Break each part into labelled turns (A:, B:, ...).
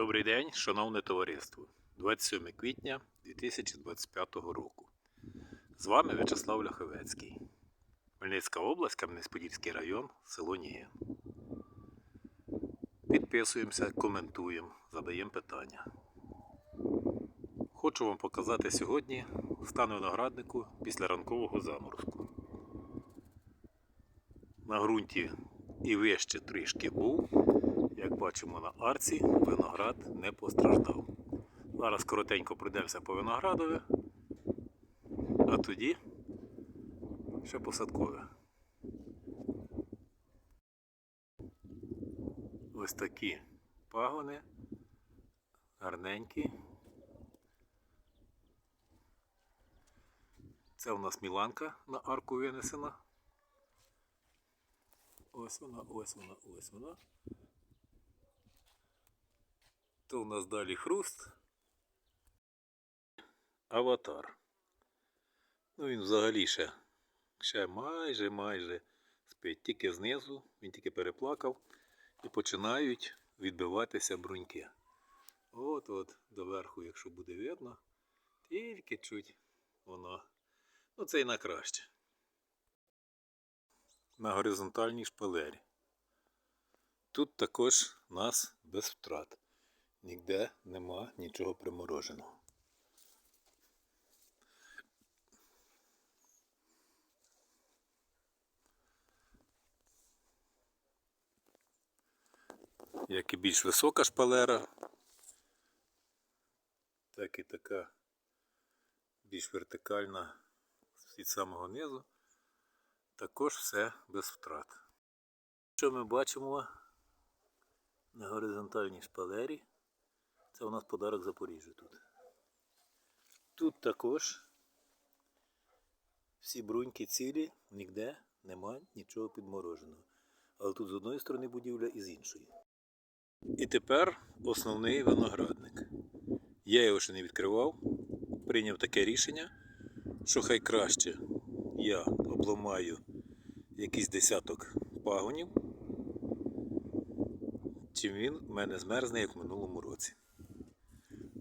A: Добрий день, шановне товариство. 27 квітня 2025 року. З вами В'ячеслав Ляховецький. Хмельницька область, Кам'янець-Подільський район, село Ніє. Підписуємося, коментуємо, задаємо питання. Хочу вам показати сьогодні стан винограднику після ранкового заморозку. На ґрунті і вище трішки був. Бачимо на арці, виноград не постраждав. Зараз коротенько пройдемося по виноградові, а тоді ще посадкове. Ось такі пагони, гарненькі. Це у нас міланка на арку винесена. Ось вона, ось вона, ось вона. То у нас далі хруст. Аватар. Ну він взагалі ще, ще майже майже спить. Тільки знизу, він тільки переплакав і починають відбиватися бруньки. От от доверху, якщо буде видно, тільки чуть воно. Ну це і на краще. На горизонтальній шпалері. Тут також нас без втрат. Ніде нема нічого примороженого. Як і більш висока шпалера, так і така більш вертикальна від самого низу, також все без втрат. Що ми бачимо на горизонтальній шпалері? Це у нас подарок Запоріжжя тут. Тут також всі бруньки цілі, ніде нема нічого підмороженого. Але тут з одної сторони будівля і з іншої. І тепер основний виноградник. Я його ще не відкривав, прийняв таке рішення, що хай краще я обламаю якийсь десяток пагонів, чим він в мене змерзне, як в минулому році.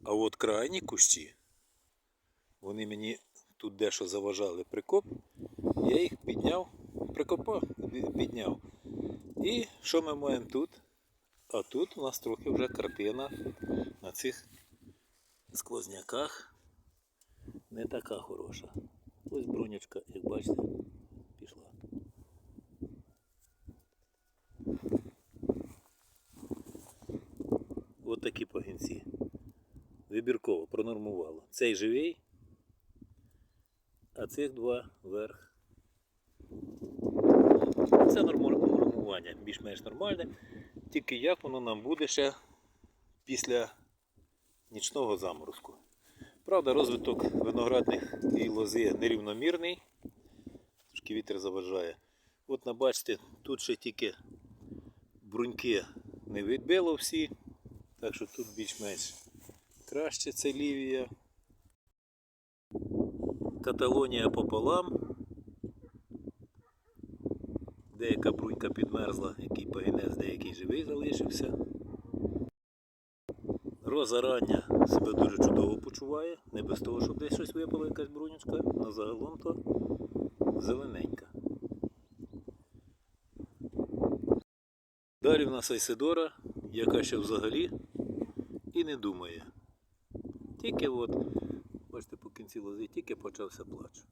A: А от крайні кущі, вони мені тут дещо заважали прикоп, я їх підняв, прикопав, підняв. І що ми маємо тут? А тут у нас трохи вже картина на цих сквозняках не така хороша. Ось бронячка, як бачите, пішла. От такі пагінці. Вибірково пронормувало. Цей живий, а цих два вверх. Це нормування, більш-менш нормальне. Тільки як воно нам буде ще після нічного заморозку. Правда, розвиток виноградних і лози нерівномірний. Трошки вітер заважає. От набачте, тут ще тільки бруньки не відбило всі, так що тут більш-менш краще це лівія. Каталонія пополам. Деяка брунька підмерзла, який пагінець, деякий живий залишився. Роза рання себе дуже чудово почуває, не без того, щоб десь щось випала якась брунючка, але загалом то зелененька. Далі в нас Айседора, яка ще взагалі і не думає. Тільки от, бачите, по кінці лози, тільки почався плач.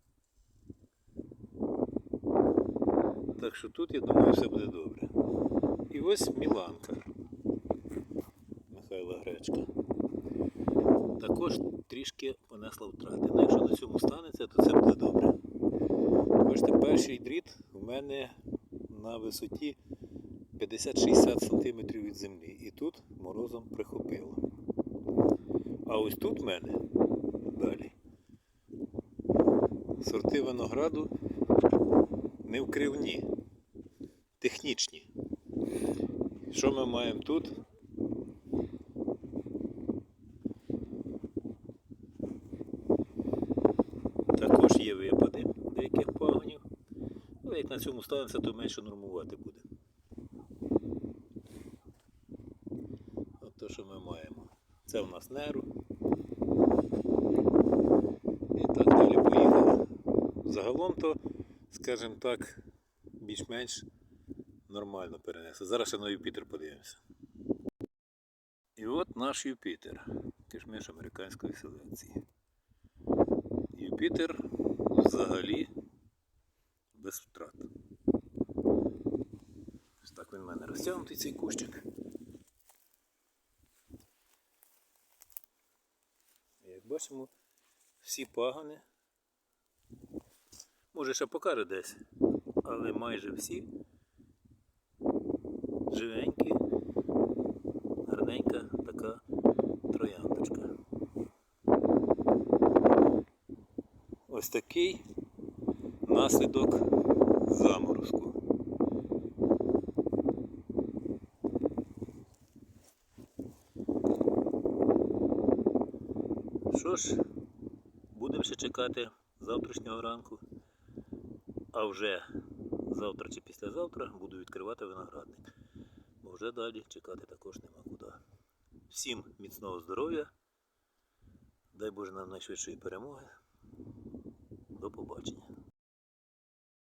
A: Так що тут, я думаю, все буде добре. І ось Міланка. Михайла Гречка. Також трішки понесла втрати. Ну, якщо на цьому станеться, то це буде добре. Бачите, перший дріт у мене на висоті 50-60 см від землі. І тут морозом прихопило. А ось тут в мене далі сорти винограду не вкривні, технічні. Що ми маємо тут? Також є випади деяких пагонів. Але як на цьому станеться, то менше нормувати буде. От те, що ми маємо. Це в нас неру. І так далі поїхали. Загалом то, скажімо так, більш-менш нормально перенесли. Зараз ще на Юпітер подивимося. І от наш Юпітер. Кишмиш американської селекції. Юпітер взагалі без втрат. Ось так він в мене розтягнутий цей кущик. Як бачимо, всі пагани. Може ще покаже десь, але майже всі живенькі, гарненька така трояндочка. Ось такий наслідок заморозку. Що ж, будемо ще чекати завтрашнього ранку, а вже завтра чи післязавтра буду відкривати виноградник. Бо вже далі чекати також нема куди. Всім міцного здоров'я. Дай Боже нам найшвидшої перемоги. До побачення.